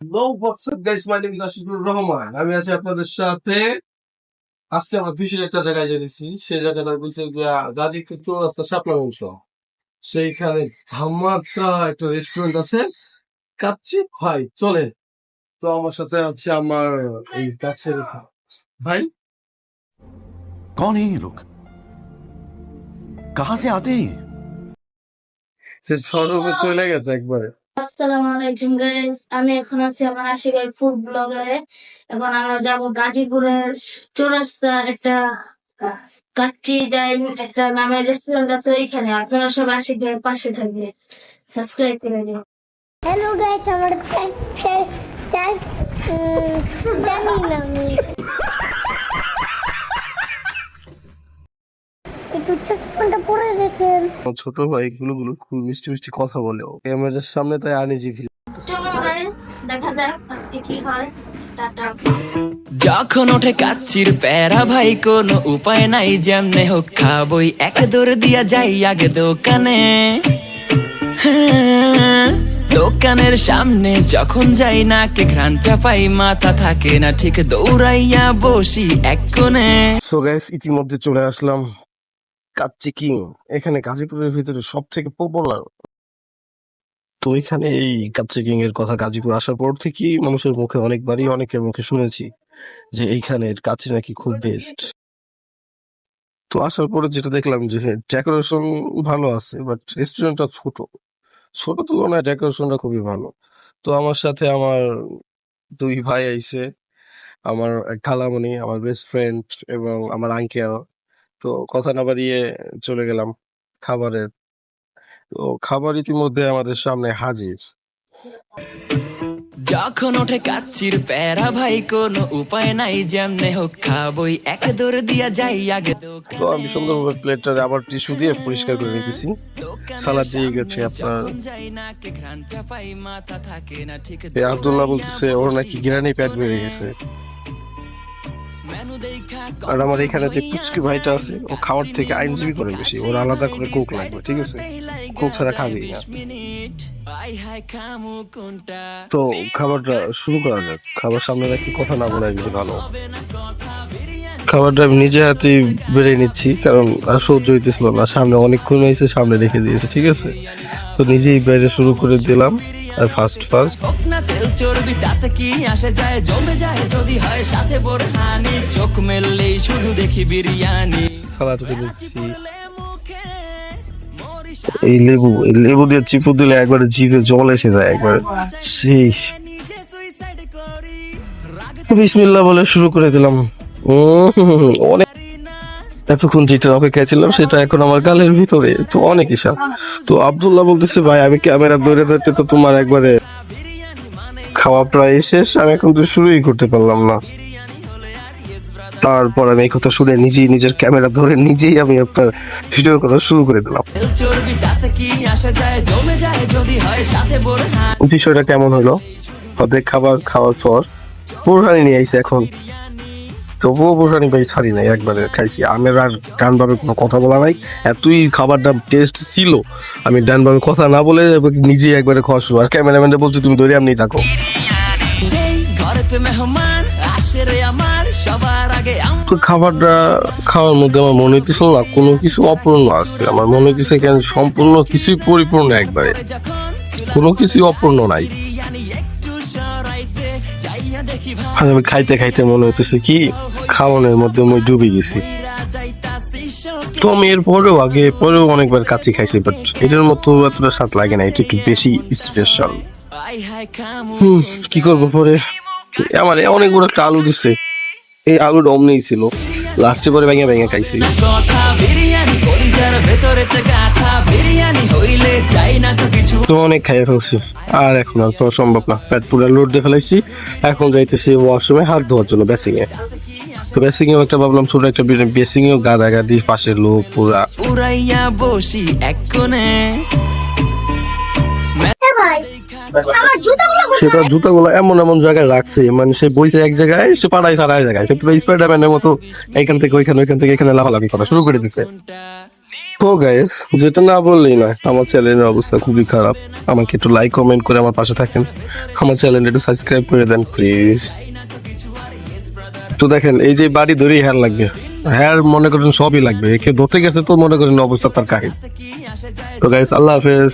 No WhatsApp guys my name is Ashikur Rahman আমি আছি আপনাদের সাথে আজকে আমরা বিশেষ একটা জায়গায় জেনেছি সেই জায়গাটা বলছে গিয়া গাজীপুর চৌরাস্তা শাপলা বংশ সেইখানে ধামাকা একটা রেস্টুরেন্ট আছে কাচ্চি ভাই চলে তো আমার সাথে আছে আমার এই কাছের ভাই कौन है ये लोग कहां से आते हैं ये? সে সর্বে চলে গেছে একবারে আসসালামু আলাইকুম গাইস আমি এখন আছি আমার আশিকাই ফুড ব্লগারে এখন আমরা যাব গাজীপুরের চৌরাস্তা একটা কাচ্চি ডাইন একটা নামের রেস্টুরেন্ট আছে ওইখানে। আপনারা সব আশিকের পাশে থাকবে। সাবস্ক্রাইব করে দিন। হ্যালো গাইস আমার জানি না আমি একটু চশমাটা পরে রেখেন আমার ছোট ভাই গুলো গুলো খুব মিষ্টি মিষ্টি কথা বলে ক্যামেরার সামনে তাই আনিজি ফিল চলুন গাইস দেখা যাক আজকে কি হয়। টাটা। যখন ওঠে কাচ্চির প্যারা ভাই কোন উপায় নাই যেমনে হোক খাবই। এক দৌড় দিয়া যাই আগে দোকানে। হ্যাঁ, দোকানের সামনে যখন যাই না কে ঘ্রানটা পাই মাথা থাকে না ঠিক দৌড়াইয়া বসি এক কোণে। সো গাইস ইতিমধ্যে চলে আসলাম কাচ্চি কিং, এখানে গাজীপুরের ভিতরে সব থেকে পপুলার তো এখানে এই কাচ্চি কিং এর কথা গাজীপুর আসার পর থেকেই মানুষের মুখে অনেকবারই অনেকের মুখে শুনেছি যে এইখানের কাচ্চি নাকি খুব বেস্ট তো আসার পরে যেটা দেখলাম যে ডেকোরেশন ভালো আছে বাট রেস্টুরেন্টটা ছোট। ছোট তুলনায় ডেকোরেশনটা খুবই ভালো। তো আমার সাথে আমার দুই ভাই আইছে আমার খালামণি, আমার বেস্ট ফ্রেন্ড এবং আমার আঙ্কেল তো কথা না বাড়িয়ে চলে গেলাম খাবারের। তো খাবার ইতিমধ্যে আমাদের সামনে হাজির। যখন ওঠে কাচ্চির প্যারা ভাই কোনো উপায় নাই যেমনে হোক খাবই। এক দৌড় দিয়া যাই আগে তো আমি সুন্দরভাবে প্লেটটা আবার টিস্যু দিয়ে পরিষ্কার করে নিতেছি। সালাদ দিয়ে গেছে আপনার। আব্দুল্লাহ বলতেছে ওর নাকি গিরানি প্যাড বেড়ে গেছে। আর আমার এখানে যে পুচকি ভাইটা আছে, ও খাওয়ার থেকে আইনজীবী করে বেশি। ওর আলাদা করে কোক লাগবে, ঠিক আছে? কোক ছাড়া খাবেই না। তো খাবারটা শুরু করা যাক। খাবার সামনে রাখি, কথা না বলে বেশি ভালো। খাবারটা আমি নিজে হাতেই বেড়ে নিচ্ছি, কারণ আর সহ্য হইতেছিল না। সামনে অনেকক্ষণ হয়েছে, সামনে রেখে দিয়েছে, ঠিক আছে? তো নিজেই বাইরে শুরু করে দিলাম। ফার্স্ট ফার্স্ট হোক না তেল চর্বি তাতে কি আসে যায়? জমে যায় যদি হয় সাথে বোরহানি। চোখ মেললেই শুধু দেখি বিরিয়ানি। সালাদ উঠে দিচ্ছি এই লেবু এই লেবু দিয়ে চিপু দিলে একবারে জিভে জল এসে যায় একবার। বিসমিল্লাহ বলে শুরু করে দিলাম। অনেক এতক্ষণ যেটার অপেক্ষায় ছিলাম সেটা এখন আমার গালের ভিতরে। তো অনেক হিসাব তো আব্দুল্লাহ বলতেছে ভাই আমি ক্যামেরা ধরে ধরতে তো তোমার একবারে খাওয়া প্রায় শেষ আমি এখন তো শুরুই করতে পারলাম না। তারপর আমি এই কথা শুনে নিজেই নিজের ক্যামেরা ধরে নিজেই আমি আপনার ভিডিও করা শুরু করে দিলাম। হয় বিষয়টা কেমন হলো? অর্ধেক খাবার খাওয়ার পর বোরহানি নিয়ে আইছে এখন। তবুও বোরহানি ভাই ছাড়ি নাই একবারে খাইছি। আমের আর ডান ভাবে কোনো কথা বলা নাই। এতই খাবারটা টেস্ট ছিল আমি ডান ভাবে কথা না বলে নিজেই একবারে খাওয়া শুরু। আর ক্যামেরাম্যানটা বলছে তুমি ধরে এমনি থাকো। মেহমান আসে রে আমার সবার আগে খাবারটা খাওয়ার মধ্যে আমার মনে হইতেছিল না কোনো কিছু অপূর্ণ আছে। আমার মনে হইতেছে কেন সম্পূর্ণ কিছুই পরিপূর্ণ একবারে। কোনো কিছুই অপূর্ণ নাই। আর আমি খাইতে খাইতে মনে হইতেছে কি খাওয়ানোর মধ্যে মই ডুবে গেছি। তো আমি এর পরেও আগে পরেও অনেকবার কাছে খাইছি বাট এটার মতো এতটা স্বাদ লাগে না, এটা একটু বেশি স্পেশাল হুম, কি করব পরে? আমার অনেক বড় একটা আলু দিচ্ছে এই আলুটা অমনি ছিল লাস্টে পরে ভেঙে ভেঙে খাইছি। তো অনেক খাইয়া ফেলছি। আর এখন আর তো সম্ভব না। পেট পুরো লোড দিয়ে ফেলাইছি। এখন যাইতেছি ওয়াশরুমে হাত ধোয়ার জন্য বেসিং এ তো বেসিং এও একটা ভাবলাম ছোট একটা বেসিং এও গাদা গাদি পাশের লোক পুরা। উড়াইয়া বসি এক কোণে। আমার জুতাগুলো সেটা জুতাগুলো এমন এমন জায়গায় রাখছে মানে সে বইছে এক জায়গায় সে পাড়ায় সারায় জায়গায়। সে পুরো স্পাইডারম্যানের মতো এখান থেকে ওইখানে ওইখান থেকে এখানে লাফালাফি করা শুরু করে দিছে। ও গাইস যেটা না বললেই নয় আমার চ্যানেলের অবস্থা খুবই খারাপ। আমাকে একটু লাইক কমেন্ট করে আমার পাশে থাকেন। আমার চ্যানেল একটু সাবস্ক্রাইব করে দেন প্লিজ তো দেখেন, এই যে বাড়ি ধরেই হ্যার লাগবে। হ্যার মনে করেন সবই লাগবে। একে ধরতে গেছে তো মনে করেন অবস্থা তার কাহিনী। তো গাইস আল্লাহ হাফেজ।